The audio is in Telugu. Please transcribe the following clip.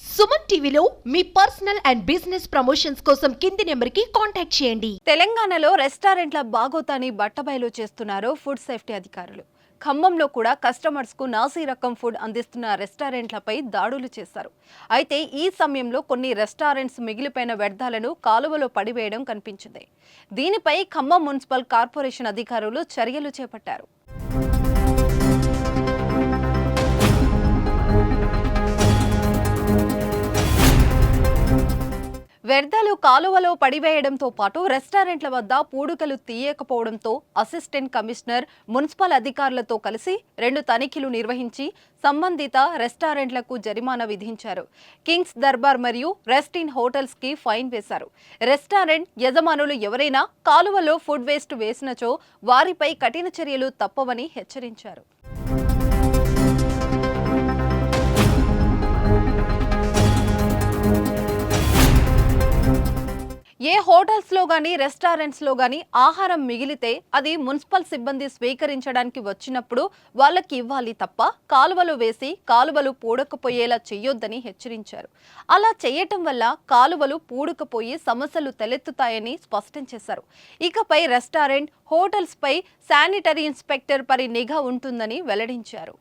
సుమన్ టీవీలో మీ పర్సనల్ అండ్ బిజినెస్ ప్రమోషన్స్ కోసం కింది నెంబర్కి కాంటాక్ట్ చేయండి. తెలంగాణలో రెస్టారెంట్ల బాగోతాని బట్టబయలు చేస్తున్నారు ఫుడ్ సేఫ్టీ అధికారులు. ఖమ్మంలో కూడా కస్టమర్స్కు నాసీ రకం ఫుడ్ అందిస్తున్న రెస్టారెంట్లపై దాడులు చేశారు. అయితే ఈ సమయంలో కొన్ని రెస్టారెంట్స్ మిగిలిపోయిన వ్యర్థాలను కాలువలో పడివేయడం కనిపించింది. దీనిపై ఖమ్మం మున్సిపల్ కార్పొరేషన్ అధికారులు చర్యలు చేపట్టారు. వ్యర్థాలు కాలువలో పడివేయడంతో పాటు రెస్టారెంట్ల వద్ద పూడుకలు తీయకపోవడంతో అసిస్టెంట్ కమిషనర్ మున్సిపల్ అధికారులతో కలిసి రెండు తనిఖీలు నిర్వహించి సంబంధిత రెస్టారెంట్లకు జరిమానా విధించారు. కింగ్స్ దర్బార్ మరియు రెస్ట్ ఇన్ హోటల్స్కి ఫైన్ వేశారు. రెస్టారెంట్ యజమానులు ఎవరైనా కాలువలో ఫుడ్ వేస్ట్ వేసినచో వారిపై కఠిన చర్యలు తప్పవని హెచ్చరించారు. ఏ హోటల్స్లో గానీ రెస్టారెంట్స్లో గానీ ఆహారం మిగిలితే అది మున్సిపల్ సిబ్బంది స్వీకరించడానికి వచ్చినప్పుడు వాళ్ళకి ఇవ్వాలి తప్ప కాలువలు వేసి కాలువలు పూడకపోయేలా చెయ్యొద్దని హెచ్చరించారు. అలా చేయటం వల్ల కాలువలు పూడకపోయి సమస్యలు తలెత్తుతాయని స్పష్టం చేశారు. ఇకపై రెస్టారెంట్ హోటల్స్ పై శానిటరీ ఇన్స్పెక్టర్ పరి నిఘా ఉంటుందని వెల్లడించారు.